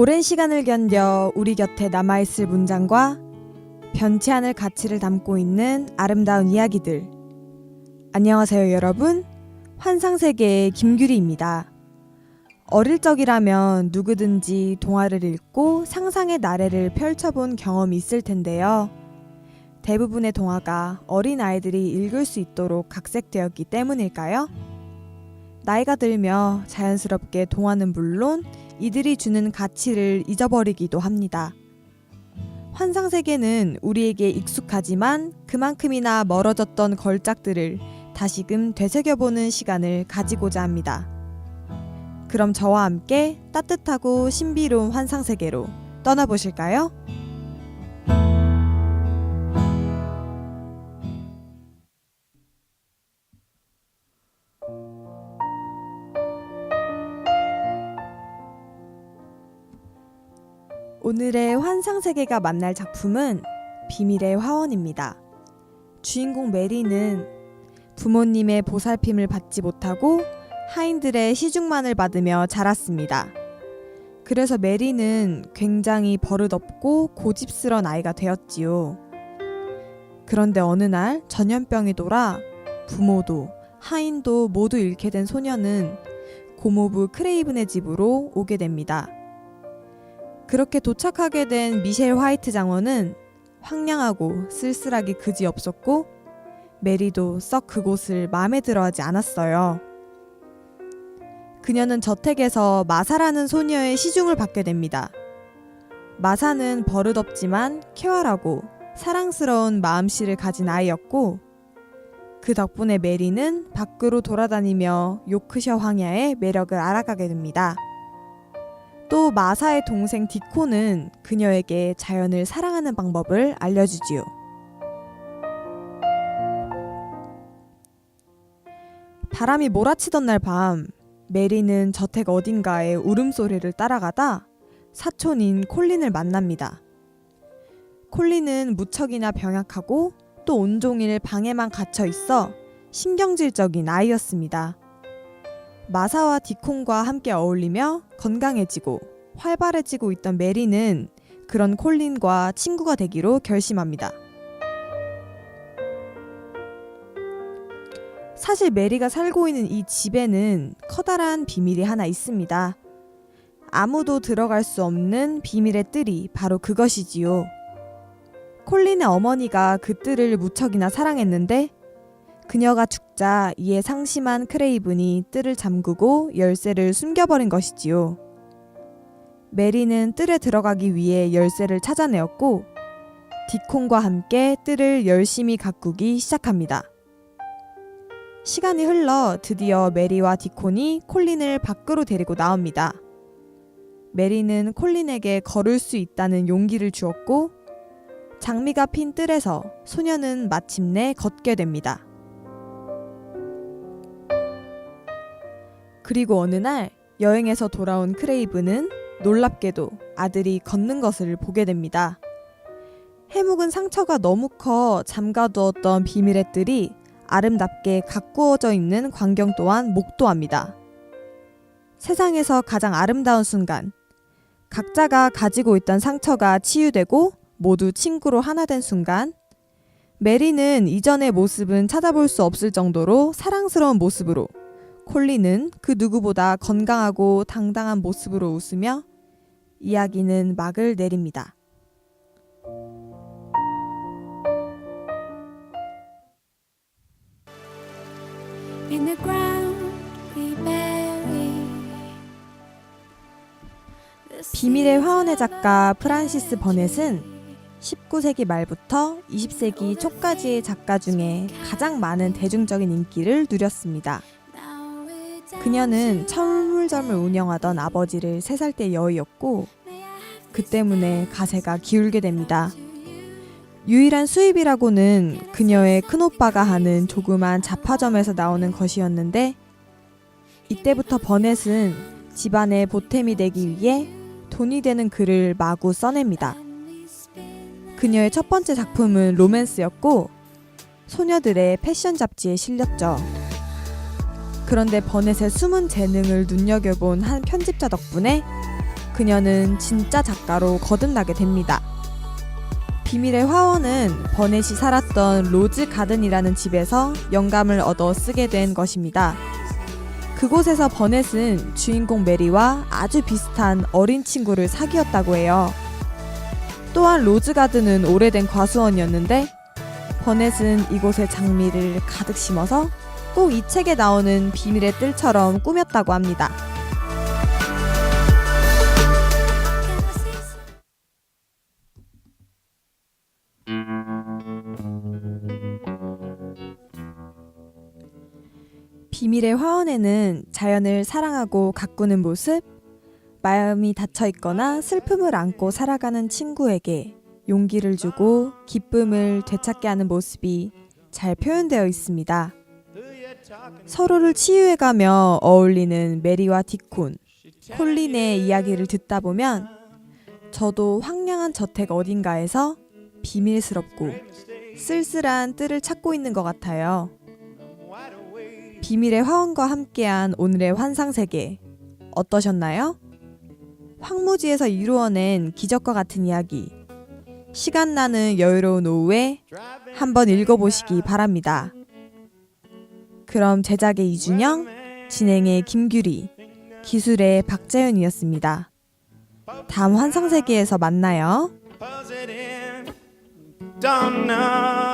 오랜 시간을 견뎌 우리 곁에 남아있을 문장과 변치 않을 가치를 담고 있는 아름다운 이야기들. 안녕하세요, 여러분. 환상세계의 김규리입니다. 어릴 적이라면 누구든지 동화를 읽고 상상의 나래를 펼쳐본 경험이 있을 텐데요. 대부분의 동화가 어린 아이들이 읽을 수 있도록 각색되었기 때문일까요? 나이가 들며 자연스럽게 동화는 물론 이들이 주는 가치를 잊어버리기도 합니다. 환상 세계는 우리에게 익숙하지만 그만큼이나 멀어졌던 걸작들을 다시금 되새겨보는 시간을 가지고자 합니다. 그럼 저와 함께 따뜻하고 신비로운 환상 세계로 떠나보실까요? 오늘의 환상세계가 만날 작품은 비밀의 화원입니다. 주인공 메리는 부모님의 보살핌을 받지 못하고 하인들의 시중만을 받으며 자랐습니다. 그래서 메리는 굉장히 버릇없고 고집스런 아이가 되었지요. 그런데 어느 날 전염병이 돌아 부모도 하인도 모두 잃게 된 소녀는 고모부 크레이븐의 집으로 오게 됩니다. 그렇게 도착하게 된 미셸 화이트 장원은 황량하고 쓸쓸하기 그지 없었고 메리도 썩 그곳을 마음에 들어하지 않았어요. 그녀는 저택에서 마사라는 소녀의 시중을 받게 됩니다. 마사는 버릇없지만 쾌활하고 사랑스러운 마음씨를 가진 아이였고 그 덕분에 메리는 밖으로 돌아다니며 요크셔 황야의 매력을 알아가게 됩니다. 또 마사의 동생 디코는 그녀에게 자연을 사랑하는 방법을 알려주지요. 바람이 몰아치던 날 밤, 메리는 저택 어딘가에 울음소리를 따라가다 사촌인 콜린을 만납니다. 콜린은 무척이나 병약하고 또 온종일 방에만 갇혀 있어 신경질적인 아이였습니다. 마사와 디콘과 함께 어울리며 건강해지고 활발해지고 있던 메리는 그런 콜린과 친구가 되기로 결심합니다. 사실 메리가 살고 있는 이 집에는 커다란 비밀이 하나 있습니다. 아무도 들어갈 수 없는 비밀의 뜰이 바로 그것이지요. 콜린의 어머니가 그 뜰을 무척이나 사랑했는데 그녀가 죽자 이에 상심한 크레이븐이 뜰을 잠그고 열쇠를 숨겨버린 것이지요. 메리는 뜰에 들어가기 위해 열쇠를 찾아내었고 디콘과 함께 뜰을 열심히 가꾸기 시작합니다. 시간이 흘러 드디어 메리와 디콘이 콜린을 밖으로 데리고 나옵니다. 메리는 콜린에게 걸을 수 있다는 용기를 주었고 장미가 핀 뜰에서 소녀는 마침내 걷게 됩니다. 그리고 어느 날 여행에서 돌아온 크레이브는 놀랍게도 아들이 걷는 것을 보게 됩니다. 해묵은 상처가 너무 커 잠가두었던 비밀의 뜰이 아름답게 가꾸어져 있는 광경 또한 목도합니다. 세상에서 가장 아름다운 순간, 각자가 가지고 있던 상처가 치유되고 모두 친구로 하나 된 순간, 메리는 이전의 모습은 찾아볼 수 없을 정도로 사랑스러운 모습으로 콜리는 그 누구보다 건강하고 당당한 모습으로 웃으며 이야기는 막을 내립니다. 비밀의 화원의 작가 프란시스 버넷은 19세기 말부터 20세기 초까지의 작가 중에 가장 많은 대중적인 인기를 누렸습니다. 그녀는 철물점을 운영하던 아버지를 3살 때 여의었고 그 때문에 가세가 기울게 됩니다. 유일한 수입이라고는 그녀의 큰오빠가 하는 조그만 잡화점에서 나오는 것이었는데 이때부터 버넷은 집안의 보탬이 되기 위해 돈이 되는 글을 마구 써냅니다. 그녀의 첫 번째 작품은 로맨스였고 소녀들의 패션 잡지에 실렸죠. 그런데 버넷의 숨은 재능을 눈여겨본 한 편집자 덕분에 그녀는 진짜 작가로 거듭나게 됩니다. 비밀의 화원은 버넷이 살았던 로즈 가든이라는 집에서 영감을 얻어 쓰게 된 것입니다. 그곳에서 버넷은 주인공 메리와 아주 비슷한 어린 친구를 사귀었다고 해요. 또한 로즈 가든은 오래된 과수원이었는데 버넷은 이곳에 장미를 가득 심어서 꼭 이 책에 나오는 비밀의 뜰처럼 꾸몄다고 합니다. 비밀의 화원에는 자연을 사랑하고 가꾸는 모습, 마음이 닫혀 있거나 슬픔을 안고 살아가는 친구에게 용기를 주고 기쁨을 되찾게 하는 모습이 잘 표현되어 있습니다. 서로를 치유해가며 어울리는 메리와 디콘, 콜린의 이야기를 듣다 보면 저도 황량한 저택 어딘가에서 비밀스럽고 쓸쓸한 뜰을 찾고 있는 것 같아요. 비밀의 화원과 함께한 오늘의 환상세계 어떠셨나요? 황무지에서 이루어낸 기적과 같은 이야기 시간 나는 여유로운 오후에 한번 읽어보시기 바랍니다. 그럼 제작의 이준영, 진행의 김규리, 기술의 박자연이었습니다. 다음 환상세계에서 만나요. Don't know.